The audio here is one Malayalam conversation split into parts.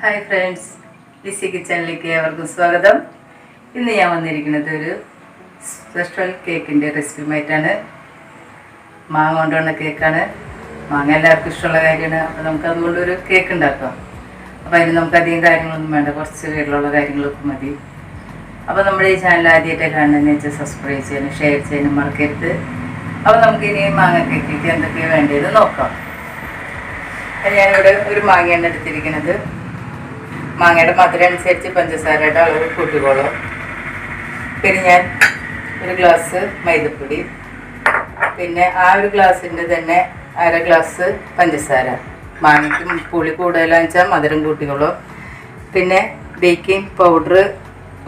ഹായ് ഫ്രണ്ട്സ് ലിസി കിച്ചണിലേക്ക് ഏവർക്കും സ്വാഗതം. ഇന്ന് ഞാൻ വന്നിരിക്കുന്നത് ഒരു സ്പെഷ്യൽ കേക്കിന്റെ റെസിപ്പിയുമായിട്ടാണ് മാങ്ങ കൊണ്ടുവന്ന കേക്കാണ് മാങ്ങ എല്ലാവർക്കും ഇഷ്ടമുള്ള കാര്യമാണ്. അപ്പോൾ നമുക്ക് അതുകൊണ്ട് ഒരു കേക്ക് ഉണ്ടാക്കാം. അപ്പോൾ അതിന് നമുക്ക് അധികം കാര്യങ്ങളൊന്നും വേണ്ട. കുറച്ച് വീട്ടിലുള്ള കാര്യങ്ങളൊക്കെ മതി. അപ്പോൾ നമ്മുടെ ഈ ചാനൽ ആദ്യമായിട്ട് കാണുന്നതെന്ന് വെച്ചാൽ സബ്സ്ക്രൈബ് ചെയ്യാനും ഷെയർ ചെയ്യാനും മറക്കരുത്. അപ്പോൾ നമുക്ക് ഇനി മാങ്ങ കേക്കിലേക്ക് എന്തൊക്കെയാണ് വേണ്ടത് നോക്കാം. ഞാനിവിടെ ഒരു മാങ്ങയാണ് എടുത്തിരിക്കുന്നത്. മാങ്ങയുടെ മധുരം അനുസരിച്ച് പഞ്ചസാരയുടെ അളവ് കൂട്ടിക്കോളൂ. പിന്നെ ഞാൻ ഒരു ഗ്ലാസ് മൈദപ്പൊടി. പിന്നെ ആ ഒരു ഗ്ലാസ്സിന്റെ തന്നെ അര ഗ്ലാസ് പഞ്ചസാര. മാങ്ങയ്ക്ക് പുളി കൂടുതലാന്ന് വെച്ചാൽ മധുരം കൂട്ടിക്കോളൂ. പിന്നെ ബേക്കിംഗ് പൗഡർ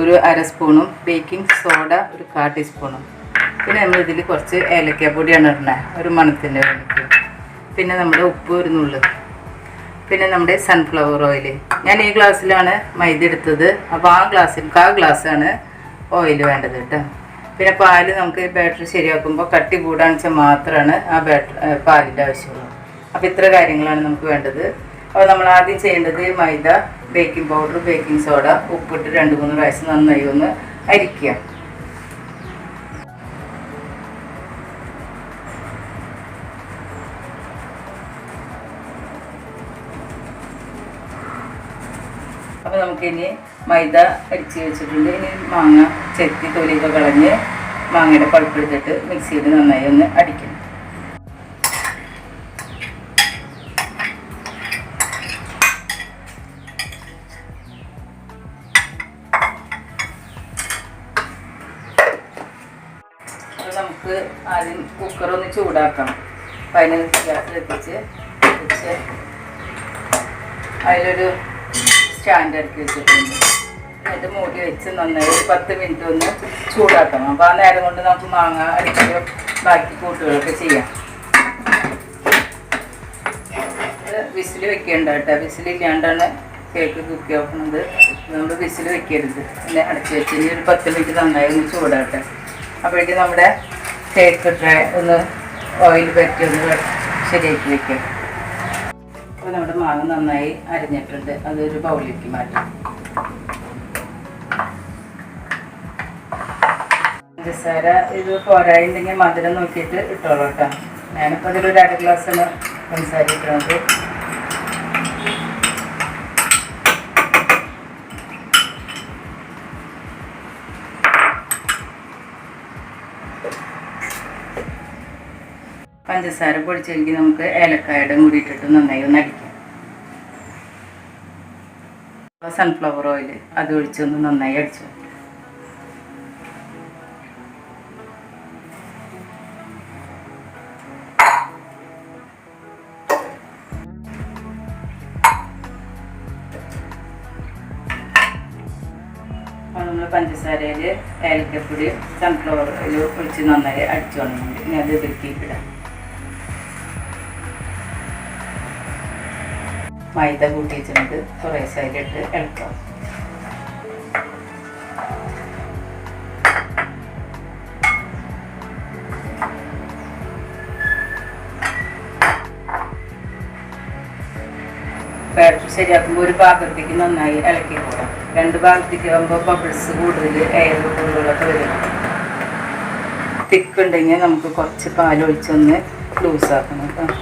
ഒരു അര സ്പൂണും ബേക്കിംഗ് സോഡ ഒരു കാ ടീസ്പൂണും. പിന്നെ നമ്മൾ ഇതിൽ കുറച്ച് ഏലക്കാപ്പൊടിയാണ് ഇടുന്നത് ഒരു മണത്തിന്റെ പിന്നെ നമ്മുടെ ഉപ്പ് ഒരു നുള്ളു. പിന്നെ നമ്മുടെ സൺഫ്ലവർ ഓയിൽ ഞാൻ ഈ ഗ്ലാസ്സിലാണ് മൈദ എടുത്തത്. അപ്പോൾ ആ ഗ്ലാസ്സിൽ ആ ഗ്ലാസ്സാണ് ഓയിൽ വേണ്ടത് കേട്ടോ. പിന്നെ പാൽ നമുക്ക് ബാറ്ററി ശരിയാക്കുമ്പോൾ കട്ടി കൂടാണെന്ന് വെച്ചാൽ മാത്രമാണ് ആ ബാറ്റർ പാലിന്റെ ആവശ്യമുള്ളൂ. അപ്പോൾ ഇത്ര കാര്യങ്ങളാണ് നമുക്ക് വേണ്ടത്. അപ്പോൾ നമ്മൾ ആദ്യം ചെയ്യേണ്ടത് maida baking powder baking soda ഉപ്പിട്ട് രണ്ട് മൂന്ന് പ്രാവശ്യം നന്നായി ഒന്ന് അരിക്കുക. അപ്പോൾ നമുക്കിനി മൈദ അരിച്ച് വെച്ചിട്ടുണ്ട്. ഇനി മാങ്ങ ചെത്തി തൊലിയൊക്കെ കളഞ്ഞ് മാങ്ങയുടെ പഴുപ്പെടുത്തിട്ട് മിക്സിയിൽ നന്നായി ഒന്ന് അടിക്കണം. നമുക്ക് ആദ്യം കുക്കർ ഒന്ന് ചൂടാക്കണം. അപ്പം അതിന് ഗ്യാസിൽ എത്തിച്ച് വെച്ച് അതിലൊരു സ്റ്റാൻഡ് ഇറക്കി വെച്ചിട്ടുണ്ട്. അത് മൂടി വെച്ച് നന്നായി ഒരു പത്ത് മിനിറ്റ് ഒന്ന് ചൂടാക്കണം. അപ്പോൾ ആ നേരം കൊണ്ട് നമുക്ക് മാങ്ങ അടിച്ച് ബാക്കി കൂട്ടുകളൊക്കെ ചെയ്യാം. വിസിൽ വെക്കേണ്ട കേട്ടോ. വിസിലില്ലാണ്ടാണ് കേക്ക് കുക്ക് ആക്കുന്നത് നമ്മൾ വിസിൽ വെക്കരുത്. പിന്നെ അടച്ച് വെച്ച് ഇനി ഒരു പത്ത് മിനിറ്റ് നന്നായി ഒന്ന് ചൂടാട്ടെ. അപ്പോഴേക്കും നമ്മുടെ കേക്ക് ഡ്രൈ ഒന്ന് ഓയിൽ പറ്റി ഒന്ന് ശരിയാക്കി വെക്കാം. അപ്പോൾ നമ്മുടെ മാങ്ങ നന്നായി അരിഞ്ഞിട്ടുണ്ട്. അതൊരു ബൗളിലേക്ക് മാറ്റാം. പഞ്ചസാര ഇത് പോരായിട്ടുണ്ടെങ്കിൽ മധുരം നോക്കിയിട്ട് ഇട്ടോളൂ കേട്ടോ. ഞാനിപ്പോൾ അതിലൊരു അര ഗ്ലാസ്സാണ് പഞ്ചസാര ഇട്ടുന്നത് പഞ്ചസാര പൊടിച്ചെങ്കിൽ നമുക്ക് ഏലക്കായുടെ കൂടി ഇട്ടിട്ട് നന്നായി ഒന്ന് അടിക്കാം. സൺഫ്ലവർ ഓയിൽ അത് ഒഴിച്ചൊന്ന് നന്നായി അടിച്ചു പഞ്ചസാരയിൽ ഏലക്കപ്പൊടി സൺഫ്ലവർ ഓയിൽ ഒഴിച്ച് നന്നായി അടിച്ചു വന്നിട്ടുണ്ട് ഇനി അത് ഇതിലേക്കിടാം മൈദ കൂട്ടി വെച്ചിട്ട് കുറേ സൈഡിട്ട് ഇളക്കാം. ബാറ്ററി ശരിയാക്കുമ്പോൾ ഒരു ഭാഗത്തേക്ക് നന്നായി ഇളക്കി കൊടുക്കാം. രണ്ട് ഭാഗത്തേക്ക് ആകുമ്പോൾ ബബിൾസ് കൂടുതൽ എയർ കൂടുതലൊക്കെ വരും. തിക്ക് ഉണ്ടെങ്കിൽ നമുക്ക് കുറച്ച് പാലൊഴിച്ചൊന്ന് ലൂസാക്കണം കേട്ടോ.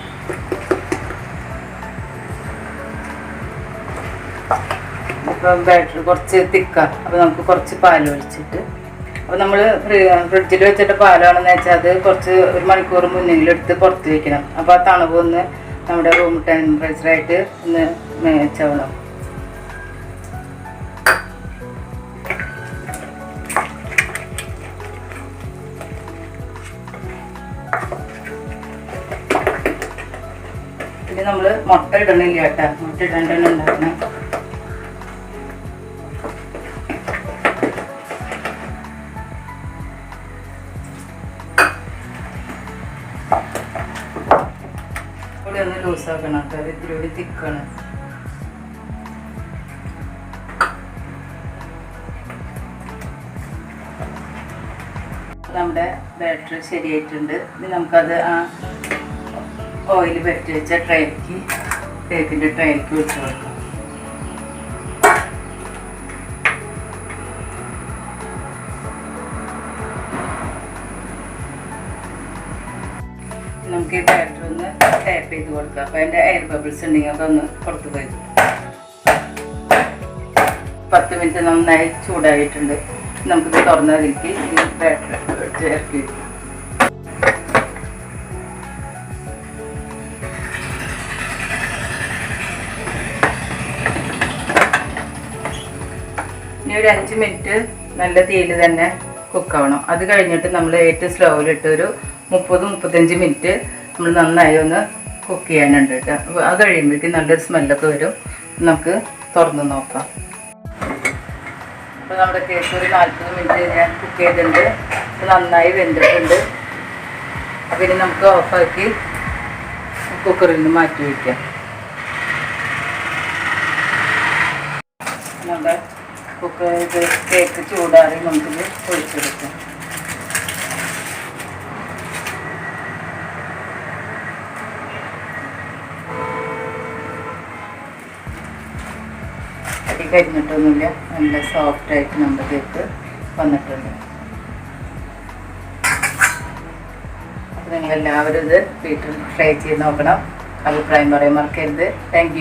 ഇപ്പം ബാറ്ററി കുറച്ച് തിക്കാണ് അപ്പോൾ നമുക്ക് കുറച്ച് പാൽ ഒഴിച്ചിട്ട്. അപ്പോൾ നമ്മൾ ഫ്രിഡ്ജിൽ വെച്ചിട്ട് പാലാണെന്ന് വെച്ചാൽ അത് കുറച്ച് ഒരു മണിക്കൂർ മുന്നെങ്കിലും എടുത്ത് പുറത്ത് വെക്കണം. അപ്പോൾ ആ തണുപ്പ് ഒന്ന് നമ്മുടെ റൂം ടെമ്പറേച്ചറായിട്ട് ഒന്ന് മേച്ചാവണം പിന്നെ നമ്മൾ മുട്ട ഇടണില്ല കേട്ടോ. മുട്ട ഇടണ്ടെന്ന് ലൂസാക്കണം കേട്ടോ അത് തിക്കാണ് നമ്മുടെ ബാറ്ററി ശരിയായിട്ടുണ്ട്. ഇനി നമുക്കത് ആ ഓയിൽ പറ്റി വെച്ച ട്രൈക്ക് കേക്കിന്റെ ട്രൈക്ക് വെച്ച് കൊടുക്കാം. നമുക്ക് ഈ ബാറ്റർ ഒന്ന് ടാപ്പ് ചെയ്ത് കൊടുക്കാം. അപ്പോൾ അതിന്റെ എയർ ബബിൾസ് ഉണ്ടെങ്കിൽ അതൊന്ന് പുറത്ത് പോയി. പത്ത് മിനിറ്റ് നന്നായി ചൂടായിട്ടുണ്ട്. നമുക്കിത് തുറന്നതിലേക്ക് ഈ ബാറ്റർ ചേർക്കി ഇനി ഒരു അഞ്ച് മിനിറ്റ് നല്ല തീയിൽ തന്നെ കുക്കാവണം അത് കഴിഞ്ഞിട്ട് നമ്മൾ ഏറ്റവും സ്ലോയിലിട്ട് ഒരു മുപ്പത് മുപ്പത്തഞ്ച് മിനിറ്റ് നമ്മൾ നന്നായി ഒന്ന് കുക്ക് ചെയ്യാനുണ്ട് കേട്ടോ. അത് കഴിയുമ്പോഴേക്കും നല്ലൊരു സ്മെല്ലൊക്കെ വരും. നമുക്ക് തുറന്ന് നോക്കാം. അപ്പോൾ നമ്മുടെ കേക്ക് ഒരു നാൽപ്പത് മിനിറ്റ് ഞാൻ കുക്ക് ചെയ്തിട്ടുണ്ട്. നന്നായി വെന്തിട്ടുണ്ട്. അപ്പോൾ ഇനി നമുക്ക് ഓഫാക്കി കുക്കറിൽ നിന്ന് മാറ്റി വയ്ക്കാം നമ്മുടെ കുക്കർ കേക്ക് ചൂടാറി നമുക്കിത് ഒഴിച്ചെടുക്കാം അടി കരിഞ്ഞിട്ടൊന്നുമില്ല. നല്ല സോഫ്റ്റ് ആയിട്ട് നമ്മുടെ കേക്ക് വന്നിട്ടുണ്ട്. അപ്പോൾ നിങ്ങളെല്ലാവരും ഇത് വീട്ടിൽ ട്രൈ ചെയ്ത് നോക്കണം. അഭിപ്രായം പറയാൻ മറക്കരുത്. താങ്ക്